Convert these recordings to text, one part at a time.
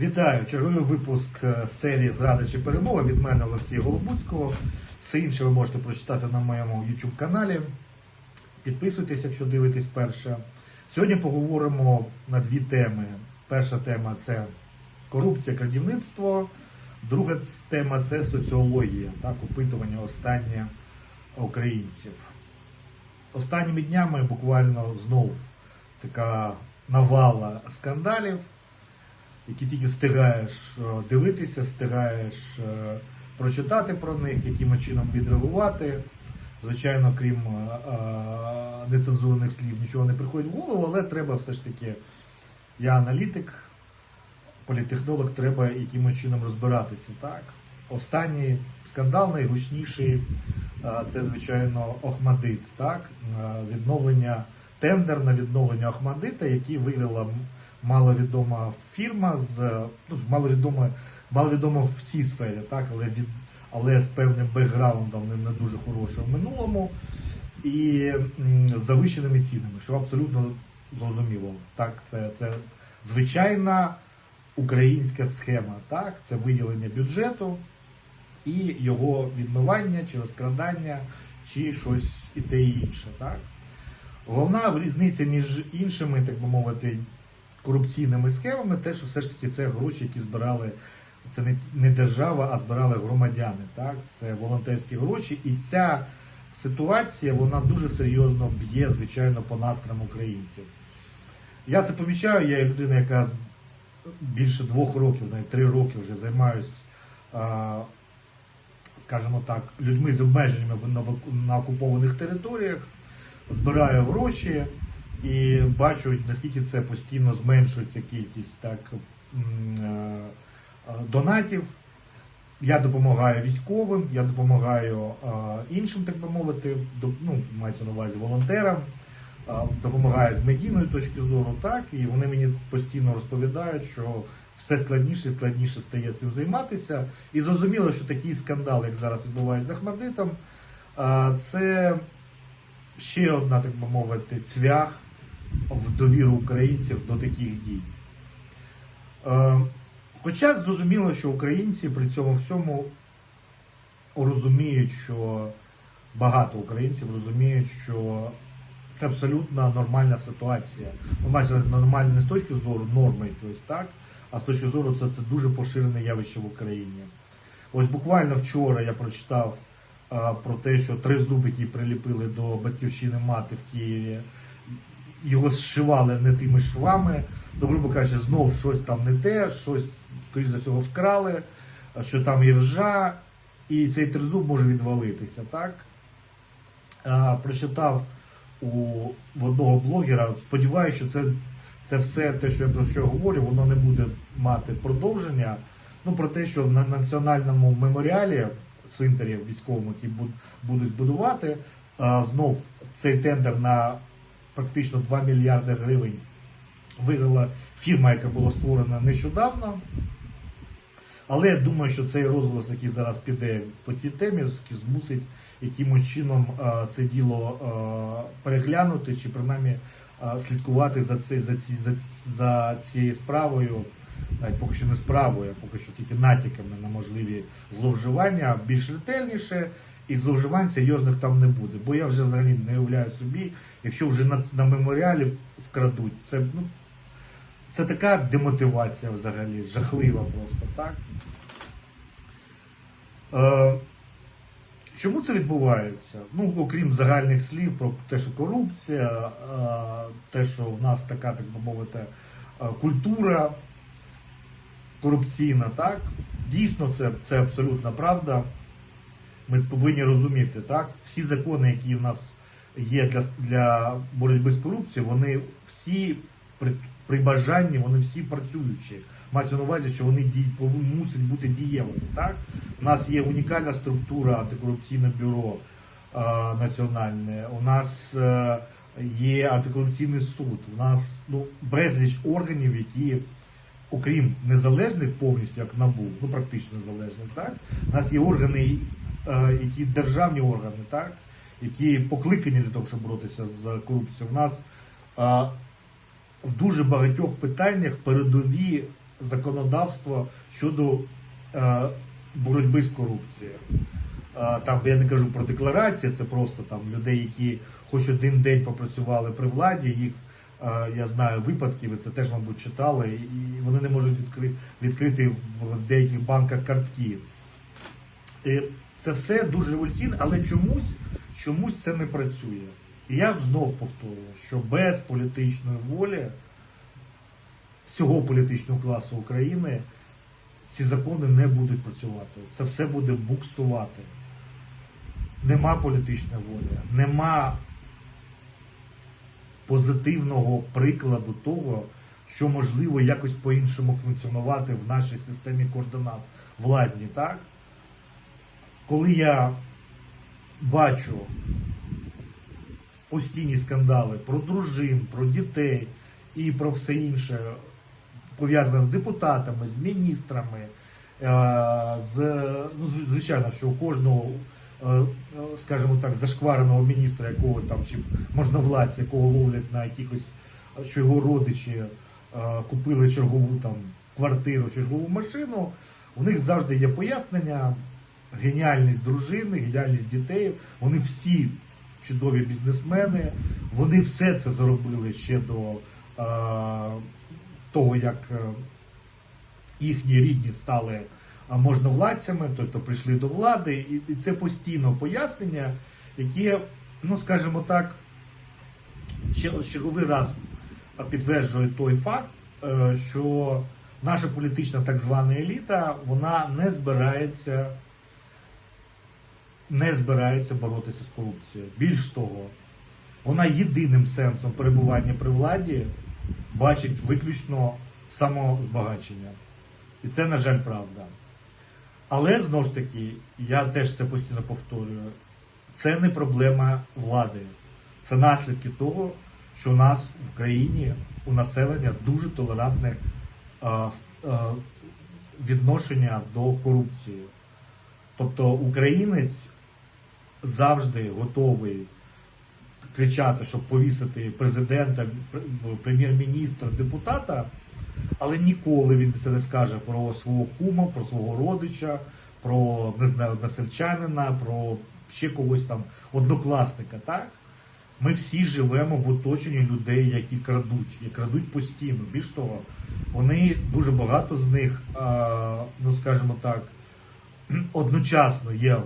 Вітаю! Черговий випуск е, серії Зрада чи перемога від мене Олексія Голобуцького. Все інше ви можете прочитати на моєму YouTube каналі. Підписуйтесь, якщо дивитесь перше. Сьогодні поговоримо на дві теми. Перша тема це корупція, крадівництво. Друга тема це соціологія, так, опитування останнє українців. Останніми днями буквально знов така навала скандалів, які тільки встигаєш е, дивитися, встигаєш е, прочитати про них, яким чином відреагувати. Звичайно, крім е, нецензурних слів, нічого не приходить в голову, але треба все ж таки, я аналітик, політехнолог, треба якимось чином розбиратися. Так? Останній скандал найгучніший це, звичайно, Охмадит. Так? Відновлення, тендер на відновлення Охмадита, який виграла маловідома фірма з ну, маловідома, маловідома в цій сфері, так? але, від, але з певним бекграундом не, не дуже хорошим в минулому і завищеними цінами, що абсолютно зрозуміло. Так, це, це звичайна українська схема, так, це виділення бюджету і його відмивання чи розкрадання, чи щось і те і інше. Так. Головна різниця між іншими, так би мовити, корупційними схемами, те, що все ж таки це гроші, які збирали. Це не, держава, а збирали громадяни. Так? Це волонтерські гроші. І ця ситуація вона дуже серйозно б'є, звичайно, по настроям українців. Я це помічаю, я є людина, яка більше двох років, навіть три роки вже займаюсь, скажімо так, людьми з обмеженнями на окупованих територіях, збираю гроші і бачу, наскільки це постійно зменшується кількість так, е, донатів. Я допомагаю військовим, я допомагаю е, іншим, так би мовити, ну, мається на увазі волонтерам, е, допомагаю з медійної точки зору, так, і вони мені постійно розповідають, що все складніше і складніше стає цим займатися. І зрозуміло, що такий скандал, як зараз відбувається з Ахмадитом, це ще одна, так би мовити, цвях в довіру українців до таких дій. Е, Хоча зрозуміло, що українці при цьому всьому розуміють, що багато українців розуміють, що це абсолютно нормальна ситуація. Ну, майже нормальна не з точки зору норми якоїсь, так, а з точки зору це, це дуже поширене явище в Україні. Ось буквально вчора я прочитав а, про те, що три зуби, які приліпили до батьківщини мати в Києві, його зшивали не тими швами, ну, грубо кажучи, знов щось там не те, щось, скоріш за всього, вкрали, що там і ржа, і цей тризуб може відвалитися, так? А, прочитав у в одного блогера, сподіваюся, що це, це все те, що я про що говорю, воно не буде мати продовження. Ну, про те, що на національному меморіалі цвинтарів військовому, які будуть будувати, а, знов цей тендер на практично 2 мільярди гривень виграла фірма, яка була створена нещодавно. Але я думаю, що цей розголос, який зараз піде по цій темі, змусить якимось чином це діло переглянути чи принаймні слідкувати за, цей, за, ці, за, за цією справою, навіть поки що не справою, а поки що тільки натяками на можливі зловживання, більш ретельніше, і зловживань серйозних там не буде. Бо я вже взагалі не уявляю собі, якщо вже на, на меморіалі вкрадуть, це, ну, це така демотивація взагалі, жахлива просто, так? Е, чому це відбувається? Ну, окрім загальних слів про те, що корупція, е, те, що в нас така, так би мовити, е, культура корупційна, так? Дійсно, це, це абсолютна правда. Ми повинні розуміти, так? Всі закони, які в нас є для, для боротьби з корупцією, вони всі при, при бажанні, вони всі працюючі. Мається на увазі, що вони дій, мусять бути дієвими. Так? У нас є унікальна структура антикорупційне бюро е, національне, у нас е, є антикорупційний суд, у нас ну, безліч органів, які, окрім незалежних повністю, як НАБУ, ну практично незалежних, так? у нас є органи, які державні органи, так? які покликані для того, щоб боротися з корупцією. У нас е, в дуже багатьох питаннях передові законодавство щодо е, боротьби з корупцією. Е, Там я не кажу про декларації, це просто там людей, які хоч один день попрацювали при владі, їх е, я знаю випадки, ви це теж, мабуть, читали, і вони не можуть відкри, відкрити в деяких банках картки. І це все дуже революційне, але чомусь, чомусь це не працює. І я знов повторюю, що без політичної волі всього політичного класу України ці закони не будуть працювати. Це все буде буксувати. Нема політичної волі, нема позитивного прикладу того, що можливо якось по-іншому функціонувати в нашій системі координат владні, так? Коли я бачу постійні скандали про дружин, про дітей і про все інше, пов'язане з депутатами, з міністрами, е, з, ну, звичайно, що у кожного, е, е, скажімо так, зашквареного міністра, якого там чи можновладця, якого ловлять на якихось, що його родичі купили чергову там квартиру, чергову машину, у них завжди є пояснення, геніальність дружини, геніальність дітей, вони всі чудові бізнесмени, вони все це зробили ще до е, того, як е, їхні рідні стали е, можновладцями, тобто прийшли до влади, і, це постійно пояснення, яке, ну скажімо так, ще черговий раз підтверджує той факт, е, що наша політична так звана еліта, вона не збирається не збирається боротися з корупцією. Більш того, вона єдиним сенсом перебування при владі бачить виключно самозбагачення. І це, на жаль, правда. Але знову ж таки, я теж це постійно повторюю, це не проблема влади. Це наслідки того, що у нас в країні у населення дуже толерантне е, е, відношення до корупції. Тобто українець завжди готовий кричати, щоб повісити президента, прем'єр-міністра, депутата, але ніколи він це не скаже про свого кума, про свого родича, про не знаю, односельчанина, про ще когось там однокласника. Так? Ми всі живемо в оточенні людей, які крадуть, і крадуть постійно. Більш того, вони дуже багато з них, ну скажімо так, одночасно є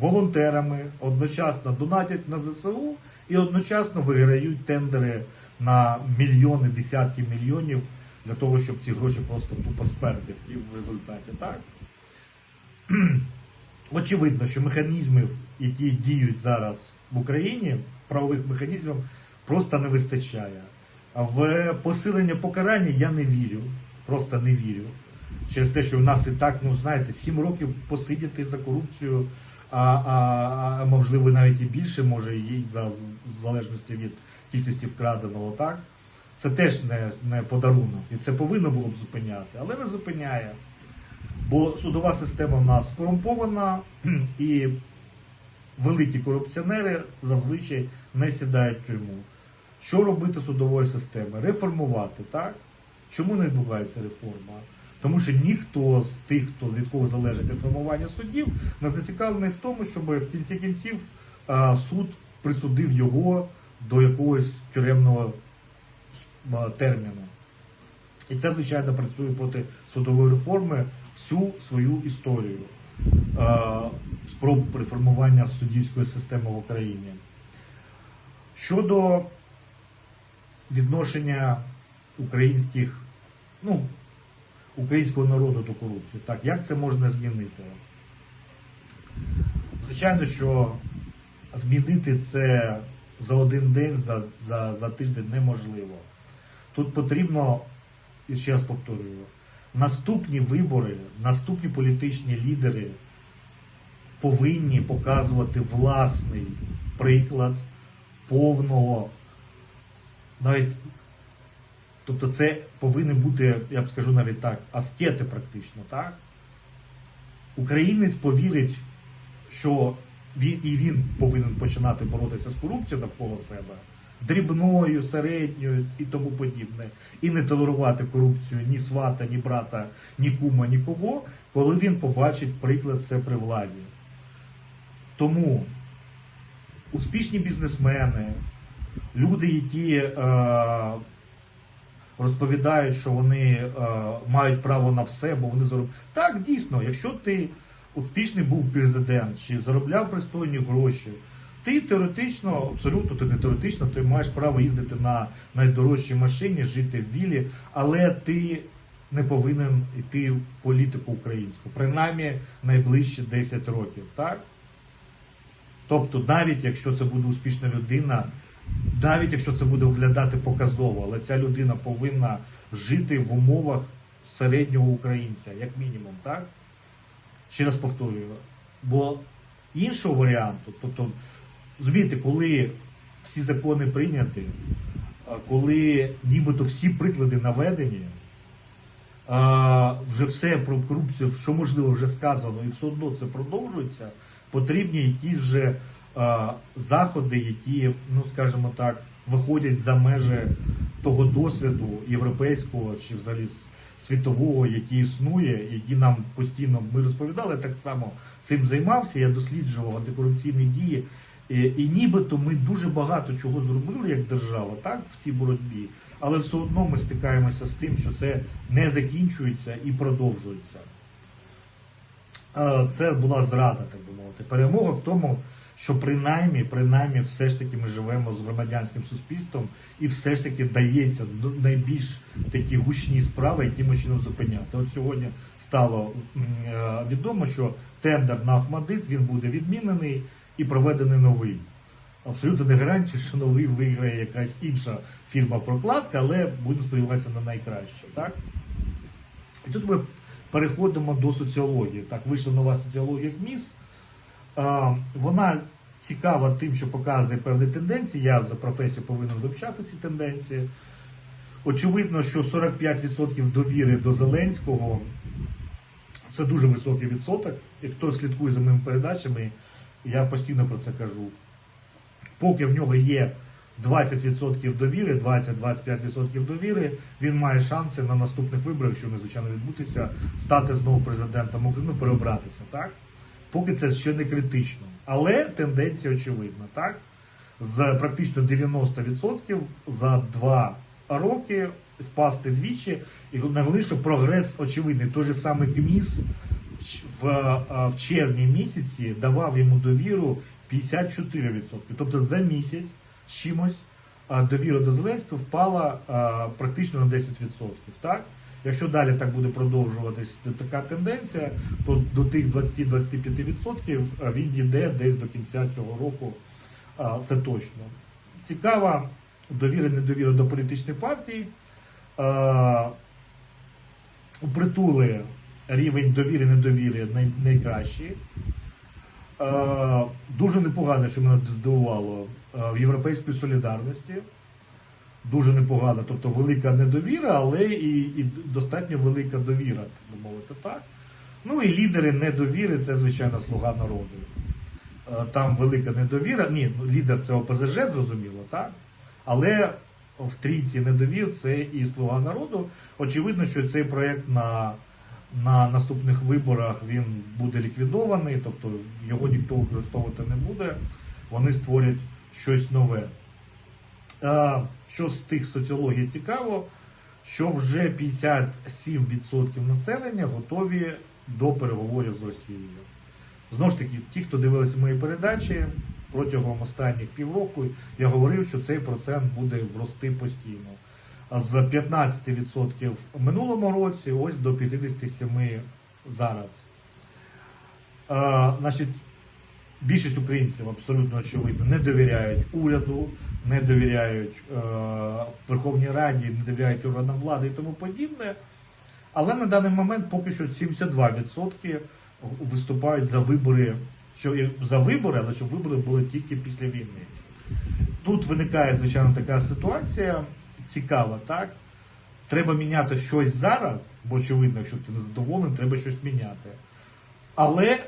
волонтерами, одночасно донатять на ЗСУ і одночасно виграють тендери на мільйони, десятки мільйонів для того, щоб ці гроші просто тупо сперти і в результаті. Так? Очевидно, що механізмів, які діють зараз в Україні, правових механізмів, просто не вистачає. А В посилення покарання я не вірю, просто не вірю. Через те, що в нас і так, ну знаєте, 7 років посидіти за корупцію, а, а, а можливо навіть і більше, може, і за в залежності від кількості вкраденого, так? Це теж не, не подарунок. І це повинно було б зупиняти, але не зупиняє. Бо судова система в нас корумпована, і великі корупціонери зазвичай не сідають в тюрму. Що робити судової системи? Реформувати, так? Чому не відбувається реформа? Тому що ніхто з тих, хто від кого залежить реформування суддів, не зацікавлений в тому, щоб в кінці кінців суд присудив його до якогось тюремного терміну. І це, звичайно, працює проти судової реформи всю свою історію спроб реформування суддівської системи в Україні. Щодо відношення українських, ну, українського народу до корупції, так, як це можна змінити? Звичайно, що змінити це за один день, за, за, за тиждень неможливо. Тут потрібно, і ще раз повторюю, наступні вибори, наступні політичні лідери повинні показувати власний приклад повного, навіть, тобто це повинні бути, я б скажу навіть так, аскети практично, так? Українець повірить, що він і він повинен починати боротися з корупцією навколо себе. дрібною, середньою і тому подібне, і не толерувати корупцію ні свата, ні брата, ні кума, нікого, коли він побачить приклад це при владі. Тому успішні бізнесмени, люди, які е, розповідають, що вони е, мають право на все, бо вони заробляють. Так, дійсно, якщо ти успішний був президент чи заробляв пристойні гроші, ти теоретично, абсолютно ти не теоретично, ти маєш право їздити на найдорожчій машині, жити в вілі, але ти не повинен йти в політику українську, принаймні найближчі 10 років. так? Тобто, навіть якщо це буде успішна людина, навіть якщо це буде виглядати показово, але ця людина повинна жити в умовах середнього українця, як мінімум, так? Ще раз повторюю. Бо іншого варіанту, тобто, розумієте, коли всі закони прийняті, коли нібито всі приклади наведені, вже все про корупцію, що можливо, вже сказано, і все одно це продовжується, потрібні якісь вже заходи, які, ну скажімо так, виходять за межі того досвіду європейського чи взагалі світового, який існує, які нам постійно ми розповідали, так само цим займався. Я досліджував антикорупційні дії. І, і нібито ми дуже багато чого зробили як держава, так, в цій боротьбі, але все одно ми стикаємося з тим, що це не закінчується і продовжується. Е, Це була зрада, так би мовити. Перемога в тому, що принаймні, принаймні, все ж таки ми живемо з громадянським суспільством, і все ж таки дається найбільш такі гучні справи, яким чином зупиняти. От сьогодні стало е, відомо, що тендер на Ахмадит він буде відмінений і проведений новий. Абсолютно не гарантія, що новий виграє якась інша фірма прокладка, але будемо сподіватися на найкраще. Так? І тут ми переходимо до соціології. Так, вийшла нова соціологія КМІС. А, Вона цікава тим, що показує певні тенденції. Я за професію повинен вивчати ці тенденції. Очевидно, що 45% довіри до Зеленського це дуже високий відсоток. І хто слідкує за моїми передачами, я постійно про це кажу. Поки в нього є 20% довіри, 20-25% довіри, він має шанси на наступних виборах, якщо вони, звичайно, відбудуться, стати знову президентом України, ну, переобратися, так? Поки це ще не критично. Але тенденція очевидна, так? З практично 90% за два роки впасти двічі. І найголовніше, прогрес очевидний. Той же самий КМІС в, в червні місяці давав йому довіру 54%. Тобто за місяць чимось довіра до Зеленського впала практично на 10%. Так? Якщо далі так буде продовжуватись така тенденція, то до тих 20-25% він дійде десь до кінця цього року. Це точно. Цікава довіра, недовіра до політичних партій. Притули рівень довіри, недовіри найкращий. Е, дуже непогано, що мене здивувало е, в європейській солідарності. Дуже непогано, тобто велика недовіра, але і, і достатньо велика довіра, так мовити так. Ну і лідери недовіри це, звичайно, слуга народу. Е, Там велика недовіра. Ні, ну, лідер це ОПЗЖ, зрозуміло, так? Але в трійці недовір це і слуга народу. Очевидно, що цей проєкт на, на наступних виборах він буде ліквідований, тобто його ніхто використовувати не буде. Вони створять щось нове. Що з тих соціологій цікаво, що вже 57% населення готові до переговорів з Росією. Знову ж таки, ті, хто дивилися мої передачі протягом останніх півроку, я говорив, що цей процент буде рости постійно. З 15% в минулому році, ось до 57% зараз. А, значить, більшість українців абсолютно очевидно не довіряють уряду, не довіряють е, Верховній Раді, не довіряють органам влади і тому подібне. Але на даний момент поки що 72% виступають за вибори, що за вибори, але щоб вибори були тільки після війни. Тут виникає, звичайно, така ситуація цікава, так? Треба міняти щось зараз, бо очевидно, якщо ти не задоволений, треба щось міняти. Але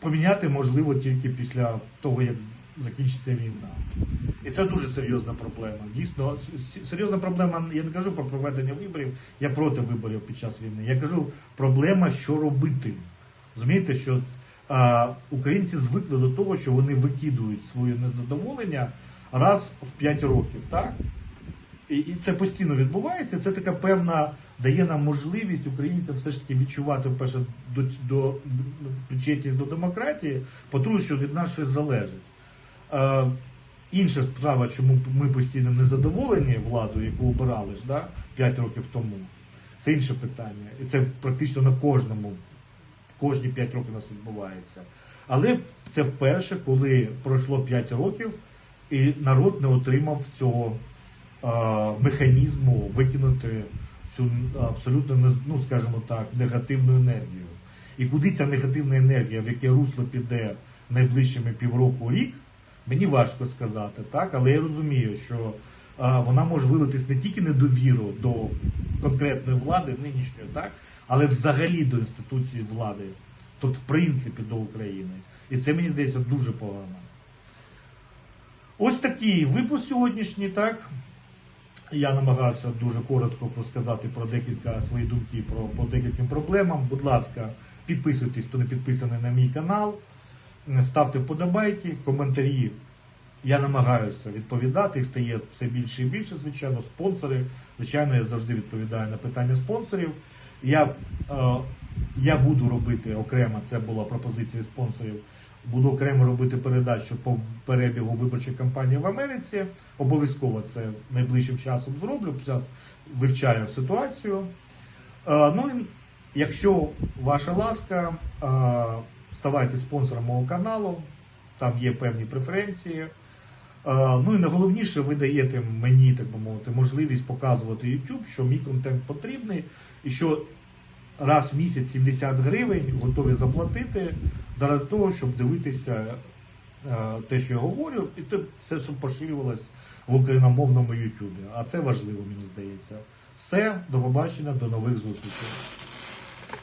поміняти можливо тільки після того, як закінчиться війна. І це дуже серйозна проблема. Дійсно, серйозна проблема, я не кажу про проведення виборів, я проти виборів під час війни. Я кажу проблема, що робити. Розумієте, що а, українці звикли до того, що вони викидують своє незадоволення раз в 5 років, так? І, і це постійно відбувається. Це така певна дає нам можливість українцям все ж таки відчувати перше до, до, причетність до демократії, по-друге, що від нас щось залежить. Е, інша справа, чому ми постійно не задоволені владою, яку обирали ж да, 5 років тому, це інше питання. І це практично на кожному, кожні 5 років у нас відбувається. Але це вперше, коли пройшло 5 років, і народ не отримав цього е, механізму викинути цю абсолютно ну, скажімо так, негативну енергію. І куди ця негативна енергія, в яке русло піде найближчими півроку рік, мені важко сказати, так, але я розумію, що вона може вилитись не тільки недовіру до конкретної влади нинішньої, так, але взагалі до інституції влади, тобто в принципі до України. І це мені здається дуже погано. Ось такий випуск сьогоднішній, так. Я намагався дуже коротко розказати про декілька свої думки про, по декільким проблемам. Будь ласка, підписуйтесь, хто не підписаний на мій канал, ставте вподобайки, коментарі. Я намагаюся відповідати, їх стає все більше і більше, звичайно. Спонсори. Звичайно, я завжди відповідаю на питання спонсорів. Я, е, я буду робити окремо, це була пропозиція спонсорів. Буду окремо робити передачу по перебігу виборчої кампанії в Америці. Обов'язково це найближчим часом зроблю. Зараз вивчаю ситуацію. Е, Ну і якщо ваша ласка, е, ставайте спонсором мого каналу, там є певні преференції. Е, Ну і найголовніше, ви даєте мені, так би мовити, можливість показувати YouTube, що мій контент потрібний, і що раз в місяць 70 гривень готові заплатити заради того, щоб дивитися е, те, що я говорю, і те, все, що поширювалось в україномовному Ютубі. А це важливо, мені здається. Все, до побачення, до нових зустрічей.